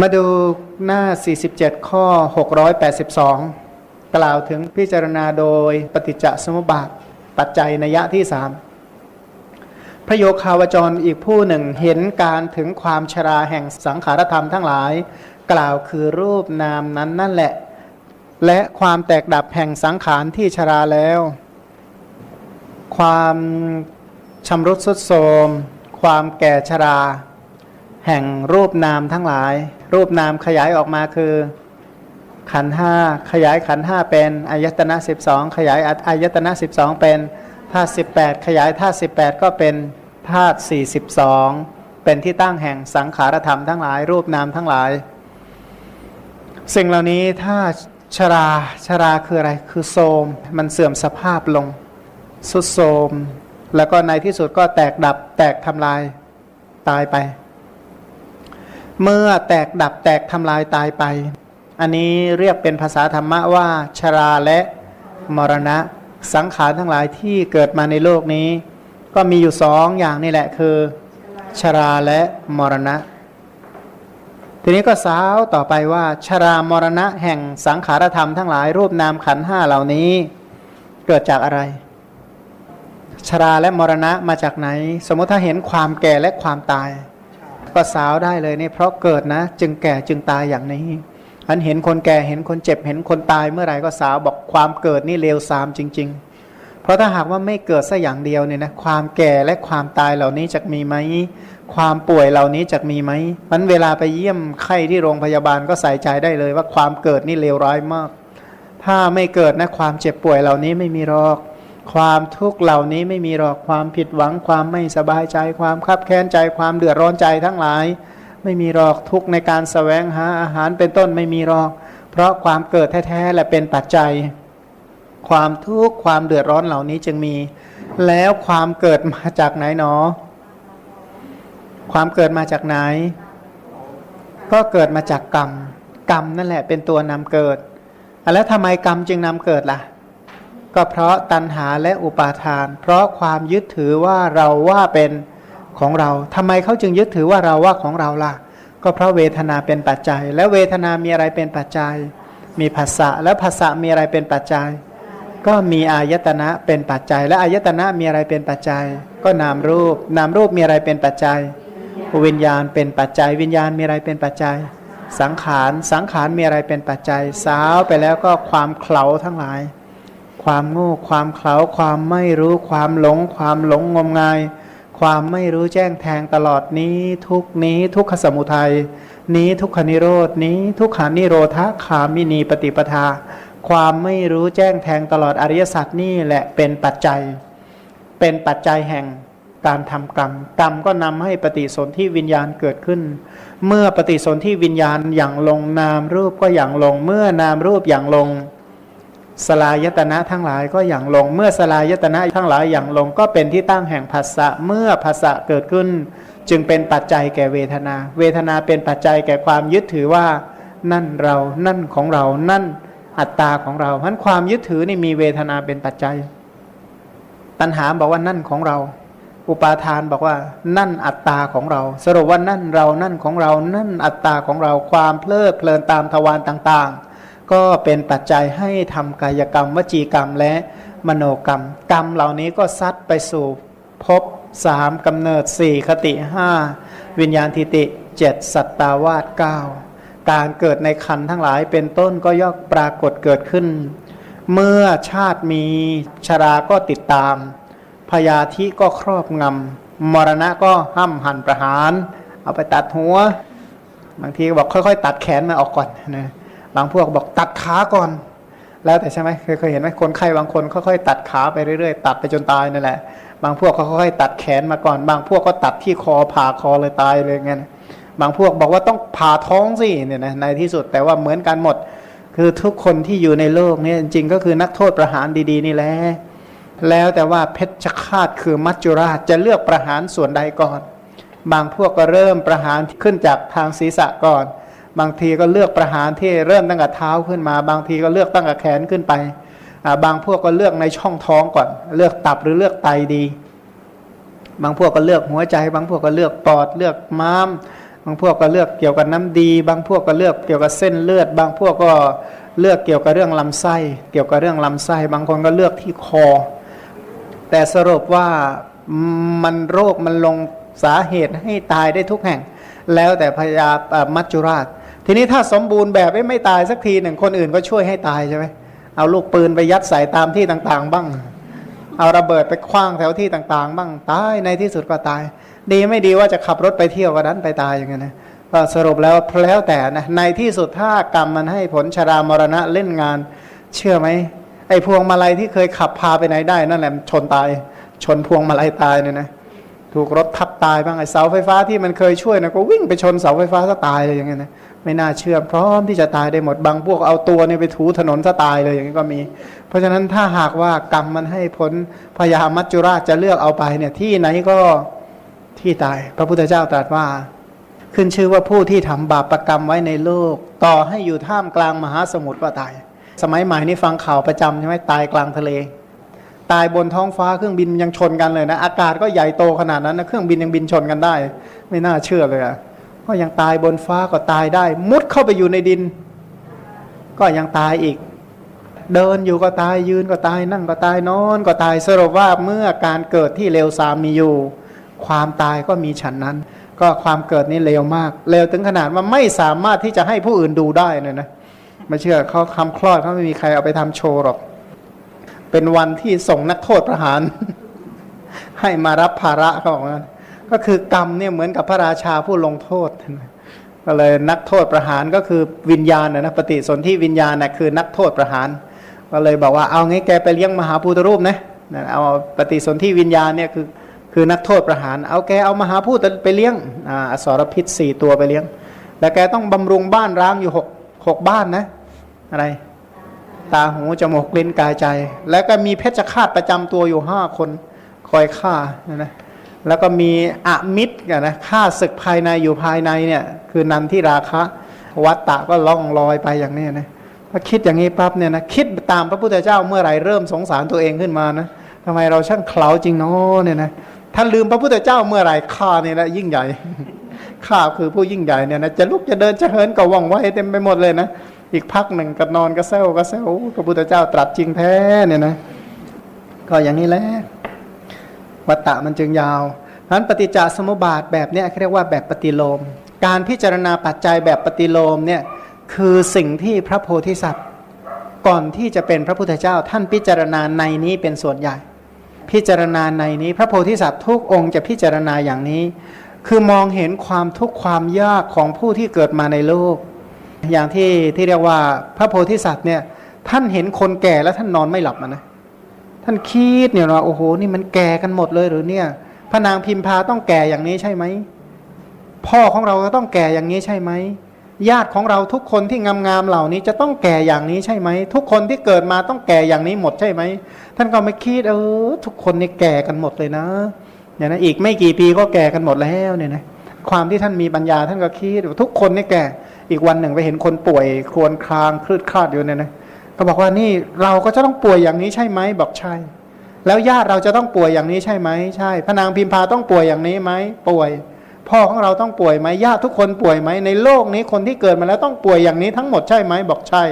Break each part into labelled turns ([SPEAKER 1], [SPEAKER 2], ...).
[SPEAKER 1] มาดูหน้า 47 ข้อ 682 กล่าวถึงพิจารณาโดยปฏิจจสมุปบาท ปัจจัยนัยยะที่สามพระโยคาวจรอีกผู้หนึ่งเห็นการถึงความชราแห่งสังขารธรรมทั้งหลาย กล่าวคือรูปนามนั้นนั่นแหละ และความแตกดับแห่งสังขารที่ชราแล้ว ความชำรุดทรุดโทรมความแก่ชรา แห่งรูปนามทั้งหลาย รูปนามขยายออกมาคือ ขันธ์ห้าขยายขันธ์ห้าเป็นอายตนะสิบสองขยายอายตนะสิบสองเป็นธาตุสิบแปดขยายธาตุสิบแปดก็เป็นธาตุสี่สิบสองเป็นที่ตั้งแห่งสังขารธรรมทั้งหลาย รูปนามทั้งหลาย สิ่งเหล่านี้ถ้าชราชราคืออะไรคือโทมมันเสื่อมสภาพลงสุดโทมแล้วก็ในที่สุดก็แตกดับแตกทำลายตายไป เมื่อแตกดับแตกทำลายตายไป อันนี้เรียกเป็นภาษาธรรมะว่า ชราและมรณะ สังขารทั้งหลายที่เกิดมาในโลกนี้ ก็มีอยู่สองอย่างนี่แหละคือ ชราและมรณะ ทีนี้ก็สาวต่อไปว่า ชรามรณะแห่งสังขารธรรมทั้งหลายรูปนามขันห้าเหล่านี้ เกิดจากอะไร ชราและมรณะมาจากไหน สมมติถ้าเห็นความแก่และความตาย ก็สาวได้เลยเนี่ยเพราะเกิดนะ จึงแก่จึงตายอย่างนี้อันเห็นคนแก่เห็นคนเจ็บเห็นคนตายเมื่อไหร่ก็สาวบอกความเกิดนี่เลวทรามจริง ๆ เพราะถ้าหากว่าไม่เกิดสัอย่างเดียวเนี่ยนะความแก่และความตายเหล่านี้จะมีไหมความป่วยเหล่านี้จะมีไหมมันเวลาไปเยี่ยมไข้ที่โรงพยาบาลก็ใส่ใจได้เลยว่าความเกิดนี่เลวร้ายมาก ถ้าไม่เกิดนะความเจ็บป่วยเหล่านี้ไม่มีหรอก ความทุกข์เหล่านี้ไม่มีหรอกความผิดหวังความไม่สบายใจ ความคับแค้นใจ ความเดือดร้อนใจทั้งหลาย ไม่มีหรอกทุกข์ในการสแสวงหาอาหารเป็นต้นไม่มีหรอก เพราะความเกิดแท้ๆและเป็นปัจจัย ความทุกข์ความเดือดร้อนเหล่านี้จึงมี แล้วความเกิดมาจากไหนหนอ ความเกิดมาจากไหน ก็เกิดมาจากกรรม กรรมนั่นแหละเป็นตัวนำเกิดแล้วทำไมกรรมจึงนำเกิดล่ะ ก็เพราะตัณหาและอุปาทาน เพราะความยึดถือว่าเราว่าเป็นของเราทำไมเขาจึงยึดถือว่าเราว่าของเราล่ะ ก็เพราะเวทนาเป็นปัจจัย แล้วเวทนามีอะไรเป็นปัจจัย มีภาษะแล้วภาษะมีอะไรเป็นปัจจัย ก็มีอายตนะเป็นปัจจัย และอายตนะมีอะไรเป็นปัจจัย ก็นามรูป นามรูปมีอะไรเป็นปัจจัย วิญญาณเป็นปัจจัย วิญญาณมีอะไรเป็นปัจจัย สังขาร สังขารมีอะไรเป็นปัจจัย สาวไปแล้วก็ความเขลาทั้งหลาย ความโง่ความเขลาความไม่รู้ความหลง ความหลงงมงาย ความไม่รู้แจ้งแทงตลอดนี้ทุกนี้ทุกขสมุทัยนี้ทุกขนิโรดนี้ทุกขานิโรธคามินีปฏิปทา ความไม่รู้แจ้งแทงตลอดอริยสัจนี่แหละเป็นปัจจัย เป็นปัจจัยแห่งการทำกรรม กรรมก็นำให้ปฏิสนธิวิญญาณเกิดขึ้น เมื่อปฏิสนธิวิญญาณอย่างลงนามรูปก็อย่างลง เมื่อนามรูปอย่างลง สลายตนะทั้งหลายก็อย่างลง เมื่อสลายตนะทั้งหลายอย่างลง ก็เป็นที่ตั้งแห่งภาษะเมื่อภาษะเกิดขึ้น จึงเป็นปัจจัยแก่เวทนา เวทนาเป็นปัจจัยแก่ความยึดถือว่า นั่นเรานั่นของเรานั่นอัตตาของเราเพราะความยึดถือนี่มีเวทนาเป็นปัจจัย ตัณหาบอกว่านั่นของเรา อุปาทานบอกว่า นั่นอัตตาของเรา สรุปว่านั่นเรานั่นของเรา นั่นอัตตาของเราความเพลิดเพลินตามทวารต่างๆ ก็เป็นปัจจัยให้ทำกายกรรม วจีกรรมและมโนกรรม กรรมเหล่านี้ก็ซัดไปสู่ภพสามกำเนิดสี่คติห้าวิญญาณทิติเจ็ดสัตตาวาสเก้าการเกิดในคันทั้งหลายเป็นต้นก็ย่อมปรากฏเกิดขึ้น เมื่อชาติมีชราก็ติดตาม พยาธิก็ครอบงำมรณะก็ห้ำหันประหาร เอาไปตัดหัว บางทีบอกค่อยๆ ตัดแขนมาออกก่อนนะ บางพวกบอกตัดขาก่อน แล้วแต่ใช่ไหมเคยเคยเห็นไหมคนไข้บางคนค่อยๆตัดขาไปเรื่อยๆ ตัดไปจนตายนั่นแหละ บางพวกเขาค่อยๆตัดแขนมาก่อน บางพวกก็ตัดที่คอผ่าคอเลยตายเลยงั้นบางพวกบอกว่าต้องผ่าท้องสิเนี่ยนะในที่สุดแต่ว่าเหมือนกันหมด คือทุกคนที่อยู่ในโลกนี้จริงๆก็คือนักโทษประหารดีๆนี่แหละแล้วแต่ว่าเพชฌฆาตคือมัจจุราชจะเลือกประหารส่วนใดก่อน บางพวกก็เริ่มประหารขึ้นจากทางศีรษะก่อน บางทีก็เลือกประหารที่เริ่มตั้งแต่เท้าขึ้นมา บางทีก็เลือกตั้งแต่แขนขึ้นไป บางพวกก็เลือกในช่องท้องก่อน เลือกตับหรือเลือกไตดี บางพวกก็เลือกหัวใจ บางพวกก็เลือกปอดเลือกม้าม บางพวกก็เลือกเกี่ยวกับน้ำดี บางพวกก็เลือกเกี่ยวกับเส้นเลือด บางพวกก็เลือกเกี่ยวกับเรื่องลำไส้ เกี่ยวกับเรื่องลำไส้ บางคนก็เลือกที่คอ แต่สรุปว่ามันโรคมันลงสาเหตุให้ตายได้ทุกแห่ง แล้วแต่พยามัจจุราช ทีนี้ถ้าสมบูรณ์แบบไม่ตายสักทีหนึ่งคนอื่นก็ช่วยให้ตายใช่ไหมเอาลูกปืนไปยัดใส่ตามที่ต่างๆ บ้าง เอาระเบิดไปคว้างแถวที่ต่างๆ บ้างตายในที่สุดก็ตาย ดีไม่ดีว่าจะขับรถไปเที่ยวก็นั้นไปตายอย่างเงี้ยนะก็สรุปแล้วแล้วแต่นะในที่สุดถ้ากรรมมันให้ผลชรามรณะเล่นงาน เชื่อไหมไอ้พวงมาลัยที่เคยขับพาไปไหนได้นั่นแหละชนตาย ชนพวงมาลัยตายเนี่ยนะ ถูกรถทับตายบ้างไอ้เสาไฟฟ้าที่มันเคยช่วยนะก็วิ่งไปชนเสาไฟฟ้าซะตายเลยอย่างเงี้ยนะไม่น่าเชื่อพร้อมที่จะตายได้หมดบางพวกเอาตัวเนี่ยไปถูถนนซะตายเลยอย่างนี้ก็มี เพราะฉะนั้นถ้าหากว่ากรรมมันให้ผลพยามัจจุราชจะเลือกเอาไปเนี่ยที่ไหนก็ที่ตาย พระพุทธเจ้าตรัสว่า ขึ้นชื่อว่าผู้ที่ทำบาปรกรรมไว้ในโลก ต่อให้อยู่ท่ามกลางมหาสมุทรก็ตาย สมัยใหม่นี่ฟังข่าวประจำใช่ไหมตายกลางทะเล ตายบนท้องฟ้าเครื่องบินยังชนกันเลยนะ อากาศก็ใหญ่โตขนาดนั้นนะเครื่องบินยังบินชนกันได้ ไม่น่าเชื่อเลยอะก็ยังตายบนฟ้าก็ตายได้ มุดเข้าไปอยู่ในดิน ก็ยังตายอีก เดินอยู่ก็ตายยืนก็ตายนั่งก็ตายนอน ก็ตายสรุปว่าเมื่อการเกิดที่เลวทรามมีอยู่ ความตายก็มีฉันนั้น ก็ความเกิดนี่เลวมากเลวถึงขนาดว่าไม่สามารถที่จะให้ผู้อื่นดูได้เลยนะไม่เชื่อเขาคำคลอดเขาไม่มีใครเอาไปทำโชว์หรอก เป็นวันที่ส่งนักโทษประหาร ให้มารับภาระเขาบอกว่าก็คือกรรมเนี่ยเหมือนกับพระราชาผู้ลงโทษก็เลยนักโทษประหารก็คือวิญญาณนะปฏิสนธิวิญญาณนะคือนักโทษประหาร ก็เลยบอกว่าเอางี้แกไปเลี้ยงมหาภูตรูปนะเอาปฏิสนธิวิญญาณเนี่ยคือคือนักโทษประหาร เอาแกเอามหาภูตไปเลี้ยงอ่าอสรพิษสี่ตัวไปเลี้ยง แล้วแกต้องบำรุงบ้านร้างอยู่หกหกบ้านนะอะไร ตาหูจมูกลิ้นกายใจ แล้วก็มีเพชฌฆาตประจำตัวอยู่ห้าคนคอยฆ่านะนะแล้วก็มีอมิตรนนะฆ่าศึกภายในอยู่ภายในเนี่ยคือนันที่ราคะ วัตตะก็ล่องลอยไปอย่างนี้นะพอคิดอย่างนี้ปั๊บเนี่ยนะคิดตามพระพุทธเจ้าเมื่อไหร่เริ่มสงสารตัวเองขึ้นมานะทำไมเราช่างเคลาจริงเนาะเนี่ยนะถ้าลืมพระพุทธเจ้าเมื่อไหร่ข้าเนี่ยนะยิ่งใหญ่ข้าคือผู้ยิ่งใหญ่เนี่ยนะจะลุกจะเดินจะเหินก็ว่องไวเต็มไปหมดเลยนะ อีกพักหนึ่งก็นอนก็เซลก็เซลพระพุทธเจ้าตรัสจริงแท้เนี่ยนะก็อย่างนี้แหละวัตตะมันจึงยาวนั้นปฏิจจสมุปบาทแบบเนี้ยเขาเรียกว่าแบบปฏิโลม การพิจารณาปัจจัยแบบปฏิโลมเนี่ยคือสิ่งที่พระโพธิสัตว์ ก่อนที่จะเป็นพระพุทธเจ้าท่านพิจารณาในนี้เป็นส่วนใหญ่ พิจารณาในนี้พระโพธิสัตว์ทุกองค์จะพิจารณาอย่างนี้ คือมองเห็นความทุกข์ความยากของผู้ที่เกิดมาในโลก อย่างที่ที่เรียกว่าพระโพธิสัตว์เนี่ยท่านเห็นคนแก่แล้วท่านนอนไม่หลับนะท่านคิดเนี่ยว่าโอ้โหนี่มันแก่กันหมดเลยหรือเนี่ยพระนางพิมพาต้องแก่อย่างนี้ใช่ไหมพ่อของเราก็ต้องแก่อย่างนี้ใช่ไหมญาติของเราทุกคนที่งามๆเหล่านี้จะต้องแก่อย่างนี้ใช่ไหมทุกคนที่เกิดมาต้องแก่อย่างนี้หมดใช่ไหมท่านก็ไม่คิดเออทุกคนนี่แก่กันหมดเลยนะเนี่ยนะอีกไม่กี่ปีก็แก่กันหมดแล้วเนี่ยนะความที่ท่านมีปัญญาท่านก็คิดว่าทุกคนนี่แก่ อีกวันหนึ่งไปเห็นคนป่วยครวญครางคลืดคลาดอยู่เนี่ยนะก็บอกว่านี่เราก็จะต้องป่วยอย่างนี้ใช่ไหมบอกใช่ แล้วญาติเราจะต้องป่วยอย่างนี้ใช่ไหมใช่พระนางพิมพาต้องป่วยอย่างนี้ไหมป่วย พ่อของเราต้องป่วยไหมญาติทุกคนป่วยไหมในโลกนี้คนที่เกิดมาแล้วต้องป่วยอย่างนี้ทั้งหมดใช่ไหมบอกใช่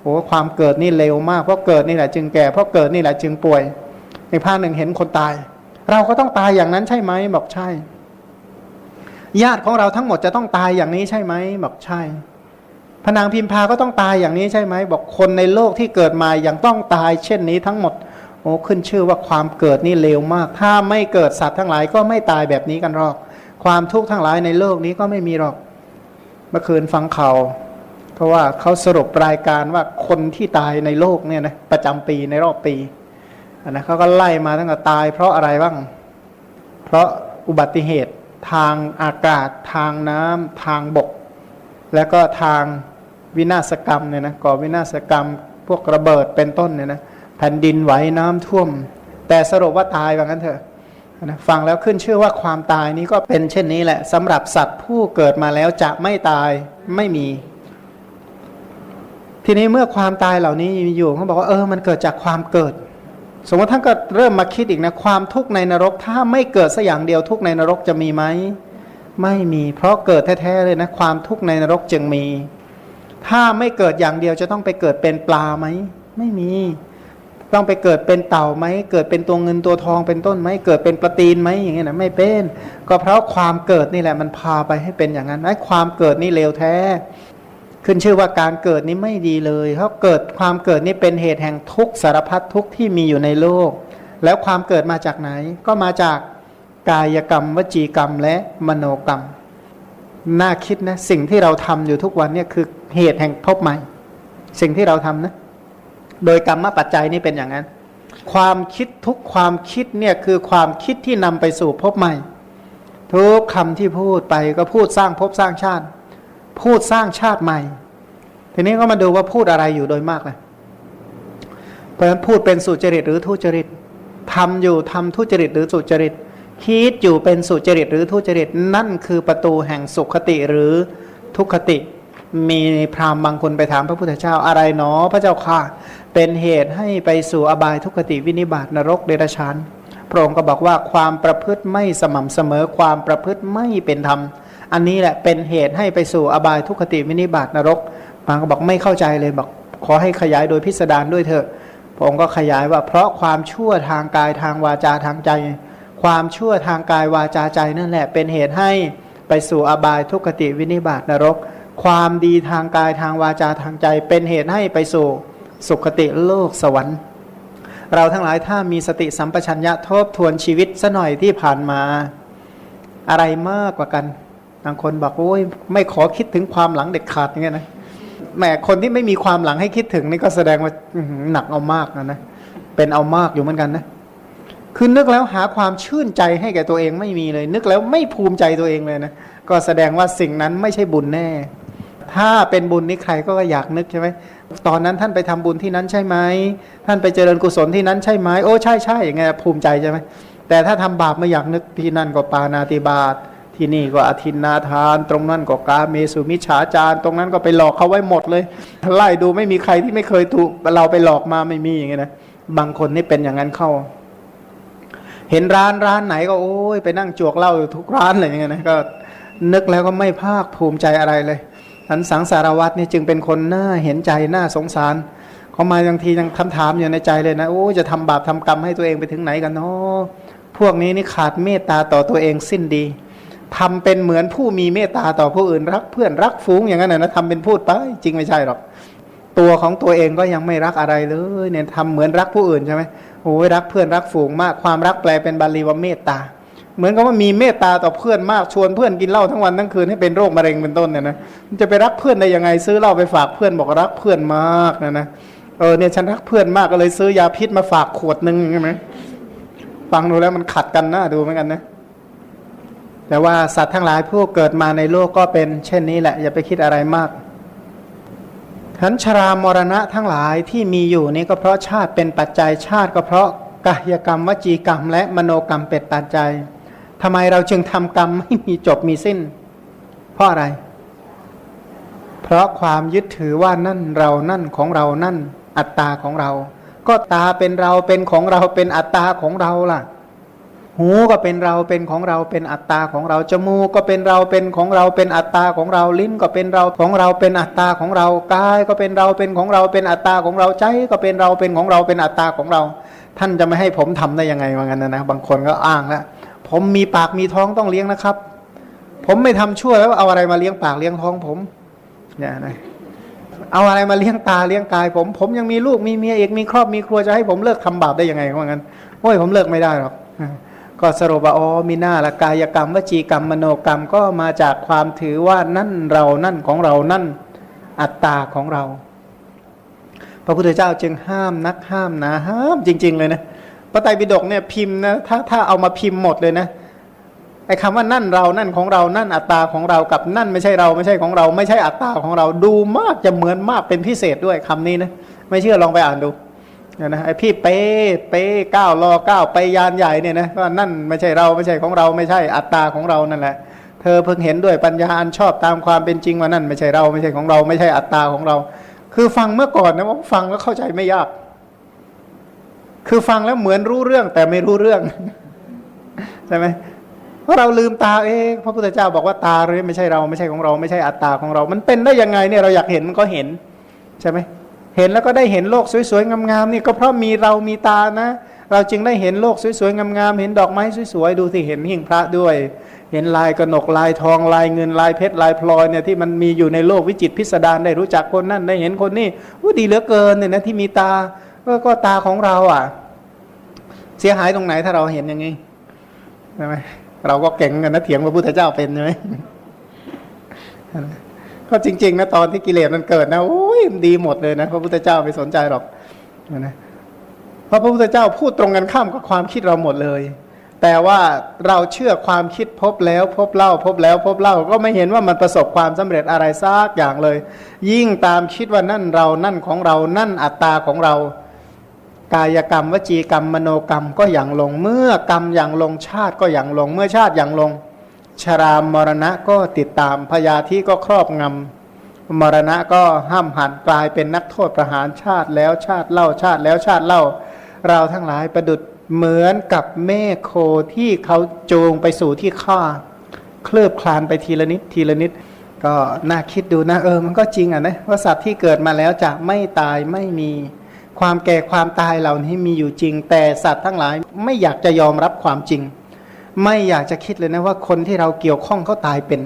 [SPEAKER 1] โอ้ความเกิดนี่เร็วมากเพราะเกิดนี่แหละจึงแก่เพราะเกิดนี่แหละจึงป่วยอีกภาคหนึ่งเห็นคนตาย เราก็ต้องตายอย่างนั้นใช่ไหมบอกใช่ ญาติของเราทั้งหมดจะต้องตายอย่างนี้ใช่ไหมบอกใช่พนางพิมพาก็ต้องตายอย่างนี้ใช่ไหมบอกคนในโลกที่เกิดมาอย่างต้องตาย เช่นนี้ทั้งหมด โอ้ขึ้นชื่อว่าความเกิดนี่เร็วมาก ถ้าไม่เกิดสัตว์ทั้งหลายก็ไม่ตายแบบนี้กันหรอก ความทุกข์ทั้งหลายในโลกนี้ก็ไม่มีหรอก เมื่อคืนฟังเขาเพราะว่าเขาสรุปรายการว่าคนที่ตายในโลกเนี่ยนะประจำปีในรอบปีอันนะเขาก็ไล่มาตั้งแต่ตาย เพราะอะไรบ้าง เพราะอุบัติเหตุ ทางอากาศ ทางน้ำทางบก แล้วก็ทางวินาศกรรมเนี่ยนะก่อวินาศกรรม พวกระเบิดเป็นต้นเนี่ยนะแผ่นดินไหวน้ำท่วม แต่สรุปว่าตายว่างั้นเถอะนะฟังแล้วขึ้นชื่อว่าความตายนี้ก็เป็นเช่นนี้แหละสำหรับสัตว์ผู้เกิดมาแล้วจะไม่ตายไม่มี ทีนี้เมื่อความตายเหล่านี้มีอยู่เขาบอกว่าเออมันเกิดจากความเกิด สมมติท่านก็เริ่มมาคิดอีกนะความทุกข์ในนรก ถ้าไม่เกิดสักอย่างเดียวทุกข์ในนรกจะมีไหมไม่มีเพราะเกิดแท้ๆเลยนะความทุกข์ในนรกจึงมี ถ้าไม่เกิดอย่างเดียวจะต้องไปเกิดเป็นปลาไหมไม่มี ต้องไปเกิดเป็นเต่าไหมเกิดเป็นตัวเงินตัวทองเป็นต้นไหมเกิดเป็นปลาตีนไหมอย่างเงี้ยนะไม่เป็น ก็เพราะความเกิดนี่แหละมันพาไปให้เป็นอย่างนั้นไอ้ความเกิดนี่เลวแท้ ขึ้นชื่อว่าการเกิดนี้ไม่ดีเลยเพราะเกิดความเกิดนี่เป็นเหตุแห่งทุกสารพัดทุกที่มีอยู่ในโลก แล้วความเกิดมาจากไหน ก็มาจากกายกรรม วจีกรรมและมโนกรรม น่าคิดนะสิ่งที่เราทำอยู่ทุกวันเนี่ยคือเหตุแห่งภพใหม่ สิ่งที่เราทำนะ โดยกรรมปัจจัยนี่เป็นอย่างนั้น ความคิดทุกความคิดเนี่ยคือความคิดที่นำไปสู่ภพใหม่ ทุกคำที่พูดไปก็พูดสร้างภพสร้างชาติ พูดสร้างชาติใหม่ ทีนี้ก็มาดูว่าพูดอะไรอยู่โดยมากเลยเพราะฉะนั้นพูดเป็นสุจริตหรือทุจริตทำอยู่ทำทุจริตหรือสุจริต คิดอยู่เป็นสุจริตหรือทุจริต นั่นคือประตูแห่งสุขติหรือทุกขติ มีพราหมณ์บางคนไปถามพระพุทธเจ้าอะไรหนอ พระเจ้าค่ะ เป็นเหตุให้ไปสู่อบายทุกขติวินิบาตนรกเดรัจฉานพระองค์ก็บอกว่าความประพฤติไม่สม่ำเสมอความประพฤติไม่เป็นธรรม อันนี้แหละเป็นเหตุให้ไปสู่อบายทุกขติวินิบาตนรกบางก็บอกไม่เข้าใจเลยบอกขอให้ขยายโดยพิสดารด้วยเถอะพระองค์ก็ขยายว่าเพราะความชั่วทางกายทางวาจาทางใจ ความชั่วทางกายวาจาใจนั่นแหละเป็นเหตุให้ไปสู่อบายทุกขติวินิบาตนรก ความดีทางกายทางวาจาทางใจ เป็นเหตุให้ไปสู่สุขติโลกสวรรค์ เราทั้งหลายถ้ามีสติสัมปชัญญะทบทวนชีวิตซะหน่อยที่ผ่านมา อะไรมากกว่ากัน บางคนบอกโอ้ยไม่ขอคิดถึงความหลังเด็ดขาดอย่างเงี้ยนะแหมคนที่ไม่มีความหลังให้คิดถึงนี่ก็แสดงว่าหนักเอามากนะนะเป็นเอามากอยู่เหมือนกันนะคือนึกแล้วหาความชื่นใจให้แก่ตัวเองไม่มีเลย นึกแล้วไม่ภูมิใจตัวเองเลยนะก็แสดงว่าสิ่งนั้นไม่ใช่บุญแน่ ถ้าเป็นบุญนี่ใครก็อยากนึกใช่ไหมตอนนั้นท่านไปทำบุญที่นั้นใช่ไหมท่านไปเจริญกุศลที่นั้นใช่ไหมโอ้ใช่ใช่อย่างเงี้ยภูมิใจใช่ไหมแต่ถ้าทำบาปไม่อยากนึกที่นั่นก็ปานาติบาต ที่นี่ก็อธินนาทาน ตรงนั้นก็กาเมสุมิฉาจารตรงนั้นก็ไปหลอกเขาไว้หมดเลยไล่ดูไม่มีใครที่ไม่เคยถูกเราไปหลอกมาไม่มีอย่างเงี้ยนะบางคนนี่เป็นอย่างนั้นเข้า เห็นร้านร้านไหนก็โอ้ยไปนั่งจวกเหล้าทุกร้านเลยอย่างเงี้ยนะก็นึกแล้วก็ไม่ภาคภูมิใจอะไรเลยอันสังสารวัตรนี่จึงเป็นคนน่าเห็นใจน่าสงสารเขามาบางทียังคำถามอยู่ในใจเลยนะโอ้จะทำบาปทำกรรมให้ตัวเองไปถึงไหนกันเนาะพวกนี้นี่ขาดเมตตาต่อตัวเองสิ้นดี ทำเป็นเหมือนผู้มีเมตตาต่อผู้อื่นรักเพื่อนรักฝูงอย่างนั้นนะนะทำเป็นพูดไปจริงไม่ใช่หรอก ตัวของตัวเองก็ยังไม่รักอะไรเลยเนี่ยทำเหมือนรักผู้อื่นใช่ไหมโอ้ยรักเพื่อนรักฝูงมากความรักแปลเป็นบาลีว่าเมตตา เหมือนกับว่ามีเมตตาต่อเพื่อนมากชวนเพื่อนกินเหล้าทั้งวันทั้งคืนให้เป็นโรคมะเร็งเป็นต้นเนี่ยนะมันจะไปรักเพื่อนได้ยังไงซื้อเหล้าไปฝากเพื่อนบอกรักเพื่อนมากนะนะเออเนี่ยฉันรักเพื่อนมากก็เลยซื้อยาพิษมาฝากขวดหนึ่งใช่ไหมฟังดูแล้วมันขัดกันนะดูเหมือนกันนะ แต่ว่าสัตว์ทั้งหลายผู้เกิดมาในโลกก็เป็นเช่นนี้แหละ อย่าไปคิดอะไรมากทันชรามรณะทั้งหลายที่มีอยู่นี้ก็เพราะชาติเป็นปัจจัยชาติก็เพราะกายกรรมวจีกรรม และมโนกรรมเป็นปัจจัยทำไมเราจึงทำกรรมไม่มีจบมีสิ้น เพราะอะไร เพราะความยึดถือว่านั่นเรานั่นของเรานั่น อัตตาของเรา ก็ตาเป็นเราเป็นของเราเป็นอัตตาของเราล่ะ หูก็เป็นเราเป็นของเราเป็นอัตตาของเราจมูกก็เป็นเราเป็นของเราเป็นอัตตาของเราลิ้นก็เป็นเราของเราเป็นอัตตาของเรากายก็เป็นเราเป็นของเราเป็นอัตตาของเราใจก็เป็นเราเป็นของเราเป็นอัตตาของเรา ท่านจะไม่ให้ผมทำได้ยังไงว่างั้นนะนะบางคนก็อ้างแล้วผมมีปากมีท้องต้องเลี้ยงนะครับ ผมไม่ทำชั่วแล้วเอาอะไรมาเลี้ยงปากเลี้ยงท้องผมเนี่ยนะเอาอะไรมาเลี้ยงตาเลี้ยงกายผม ผมยังมีลูกมีเมียเอกมีครอบมีครัวจะให้ผมเลิกทำบาปได้ยังไงว่างั้นโอ้ยผมเลิกไม่ได้หรอก ก็สรุปว่าอ๋อมีหน้าละกายกรรมวจีกรรมมโนกรรมก็มาจากความถือว่านั่นเรานั่นของเรานั่นอัตตาของเรา พระพุทธเจ้าจึงห้ามนักห้ามนะห้ามจริง ๆ เลยนะพระไตรปิฎกเนี่ยพิมพ์นะถ้าถ้าเอามาพิมพ์หมดเลยนะไอ้คำว่านั่นเรานั่นของเรานั่นอัตตาของเรากับนั่นไม่ใช่เราไม่ใช่ของเรา ไม่ใช่อัตตาของเราดูมากจะเหมือนมากเป็นพิเศษด้วยคำนี้นะไม่เชื่อลองไปอ่านดู เนี่ยนะไอพี่เป้เป้ก้าวรอก้าวไปยานใหญ่เนี่ยนะก็นั่นไม่ใช่เราไม่ใช่ของเราไม่ใช่อัตตาของเรานั่นแหละ เธอเพิ่งเห็นด้วยปัญญาอันชอบตามความเป็นจริงว่านั่น ไม่ใช่เราไม่ใช่ของเราไม่ใช่อัตตาของเรา คือฟังเมื่อก่อนนะว่าฟังแล้วเข้าใจไม่ยาก คือฟังแล้วเหมือนรู้เรื่องแต่ไม่รู้เรื่องใช่ไหมเพราะเราลืมตาเองพระพุทธเจ้าบอกว่าตาเลยไม่ใช่เราไม่ใช่ของเราไม่ใช่อัตตาของเรา มันเป็นได้ยังไงเนี่ยเราอยากเห็นมันก็เห็นใช่ไหม เห็นแล้วก็ได้เห็นโลกสวยๆงามๆนี่ก็เพราะมีเรามีตานะ เราจึงได้เห็นโลกสวยๆงามๆเห็นดอกไม้สวยๆดูสิเห็นหิ่งพระด้วย เห็นลายกระหนกลายทองลายเงินลายเพชรลายพลอยเนี่ยที่มันมีอยู่ในโลกวิจิตพิสดารได้รู้จักคนนั่นได้เห็นคนนี่อู้ดีเหลือเกินเนี่ยนะที่มีตาก็ก็ตาของเราอะ เสียหายตรงไหนถ้าเราเห็นอย่างนี้ใช่ไหมเราก็เก่งกันนะเถียงพระพุทธเจ้าเป็นใช่ไหม ก็จริง ๆ นะตอนที่กิเลสมันเกิดนะโอ้ยดีหมดเลยนะพระพุทธเจ้าไม่สนใจหรอกนะเพราะพระพุทธเจ้าพูดตรงกันข้ามกับความคิดเราหมดเลย แต่ว่าเราเชื่อความคิดพบแล้ว พบเล่า พบแล้ว พบเล่าก็ไม่เห็นว่ามันประสบความสำเร็จอะไรสักอย่างเลย ยิ่งตามคิดว่านั่นเรานั่นของเรานั่นอัตตาของเรากายกรรมวจีกรรมมโนกรรมก็อย่างลงเมื่อกรรมอย่างลงชาติก็อย่างลงเมื่อชาติอย่างลง ชรามรณะก็ติดตามพยาธิก็ครอบงำมรณะก็ห้ามหันกลายเป็นนักโทษประหารชาติแล้วชาติเล่าชาติแล้วชาติเล่า เราทั้งหลายประดุดเหมือนกับแม่โคที่เขาจูงไปสู่ที่ฆ่าเคลือบคลานไปทีละนิดทีละนิด ก็น่าคิดดูนะเออมันก็จริงอะนะว่าสัตว์ที่เกิดมาแล้วจะไม่ตายไม่มีความแก่ความตายเหล่านี้มีอยู่จริง แต่สัตว์ทั้งหลายไม่อยากจะยอมรับความจริง ไม่อยากจะคิดเลยนะว่าคนที่เราเกี่ยวข้องเขาตายเป็น